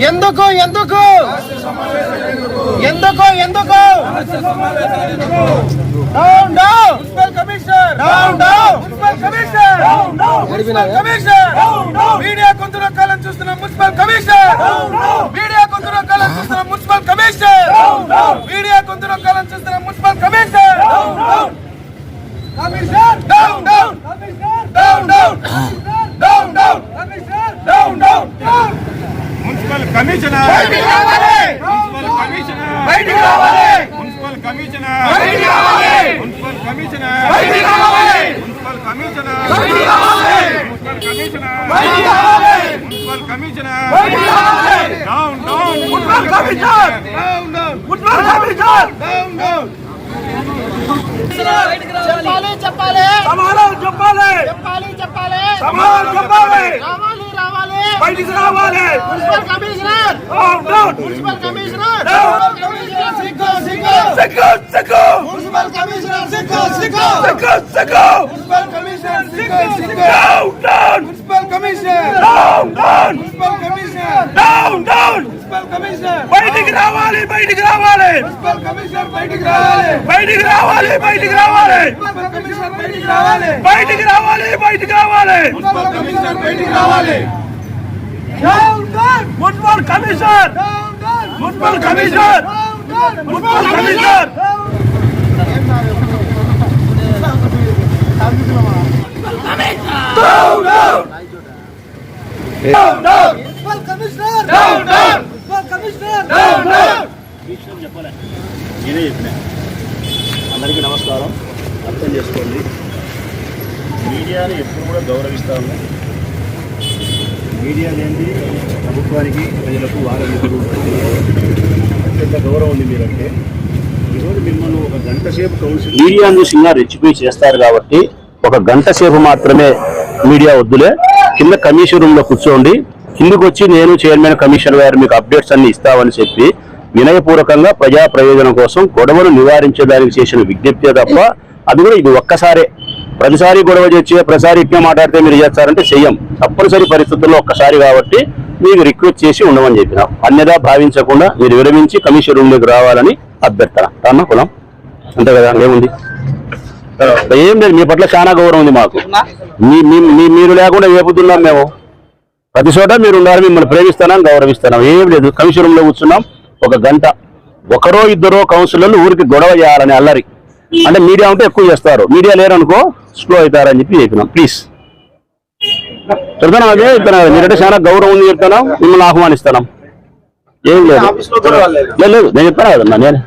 ఎందుకు ఎందుకు? ఎందుకు ఎందుకు? Down down municipal commissioner down down municipal commissioner down down municipal commissioner down down media కొంత రకాలను చూస్తున్న municipal commissioner down down media కొంత రకాలను చూస్తున్న municipal commissioner down down media కొంత రకాలను చూస్తున్న municipal commissioner down down commissioner down down commissioner down down down down commissioner down down municipal commissioner బయటికి రావాలి మున్సిపల్ కమిషనర్ బయటికి రావాలి మున్సిపల్ కమిషనర్ బయటికి రావాలి మున్సిపల్ కమిషనర్ బయటికి రావాలి మున్సిపల్ కమిషనర్ బయటికి రావాలి మున్సిపల్ కమిషనర్ బయటికి రావాలి మున్సిపల్ కమిషనర్ బయటికి రావాలి down down municipal commissioner down down municipal commissioner down down చెప్పాలి చెప్పాలి సమాధానం చెప్పాలి చెప్పాలి చెప్పాలి సమాధానం చెప్పాలి రావాలి రావాలి బయటికి రావాలి municipal commissioner down down municipal commissioner Down. Municipal commissioner సిగ్గు సిగ్గు సెక్కు సెక్కు మున్సిపల్ కమిషనర్ సిగ్గు సిగ్గు సెక్కు సెక్కు మున్సిపల్ కమిషనర్ సిగ్గు సిగ్గు down down municipal commissioner down down municipal commissioner down down municipal commissioner బయటికి రావాలి బయటికి రావాలి మున్సిపల్ కమిషనర్ బయటికి రావాలి బయటికి రావాలి బయటికి రావాలి మున్సిపల్ కమిషనర్ బయటికి రావాలి బయటికి రావాలి బయటికి రావాలి మున్సిపల్ కమిషనర్ బయటికి రావాలి down down municipal commissioner down municipal commissioner municipal commissioner నేనే చెప్పిన అందరికీ నమస్కారం. అర్థం చేసుకోండి. మీడియాని ఎప్పుడు కూడా గౌరవిస్తాము. మీడియా అనేది ప్రభుత్వానికి ప్రజలకు మిత్రులు అత్యంత గౌరవం ఉంది మీరంటే. ఈరోజు మిమ్మల్ని ఒక గంట సేపు కౌన్సిల్ మీడియా రెచ్చిపోయి చేస్తారు కాబట్టి ఒక గంట సేపు మాత్రమే మీడియా వద్దులే. కింద కమిషన్ రూమ్లో కూర్చోండి. కిందకు వచ్చి నేను చైర్మన్ కమిషనర్ గారు మీకు అప్డేట్స్ అన్ని ఇస్తామని చెప్పి వినయపూర్వకంగా ప్రజా ప్రయోజనం కోసం గొడవలు నివారించడానికి చేసిన విజ్ఞప్తి తప్ప అది కూడా ఇది ఒక్కసారే. ప్రతిసారి గొడవ చేసి ప్రతిసారి ఇట్లా మాట్లాడితే మీరు చేస్తారంటే చెయ్యం. తప్పనిసరి పరిస్థితుల్లో ఒక్కసారి కాబట్టి మీకు రిక్వెస్ట్ చేసి ఉండమని చెప్పినాం. అన్యదా భావించకుండా మీరు విరమించి కమిషన్ రూమ్లోకి రావాలని అభ్యర్థన. అన్న కులం? అంతే కదా ఏముంది? ఏం లేదు మీ పట్ల చాలా గౌరవం ఉంది మాకు. మీ మీరు లేకుండా వేపుతున్నాం మేము? ప్రతి చోట మీరు ఉండాలి మిమ్మల్ని ప్రేమిస్తున్నాం గౌరవిస్తున్నాం. ఏం లేదు కమిషన్ రూమ్లో కూర్చున్నాం ఒక గంట. ఒకరో ఇద్దరో కౌన్సిలర్లు ఊరికి గొడవ చేయాలని అల్లరి. అంటే మీడియా ఉంటే ఎక్కువ చేస్తారు. మీడియా లేరనుకో స్లో అవుతారని చెప్పి చెప్పినాం. ప్లీజ్. చెప్తాను అదే చెప్తాను? మీరంటే చాలా గౌరవం ఉంది చెప్తాను? మిమ్మల్ని ఆహ్వానిస్తున్నాం. ఏం లేదు. లేదు, లేదు నేను చెప్తాను కదన్నా? నేను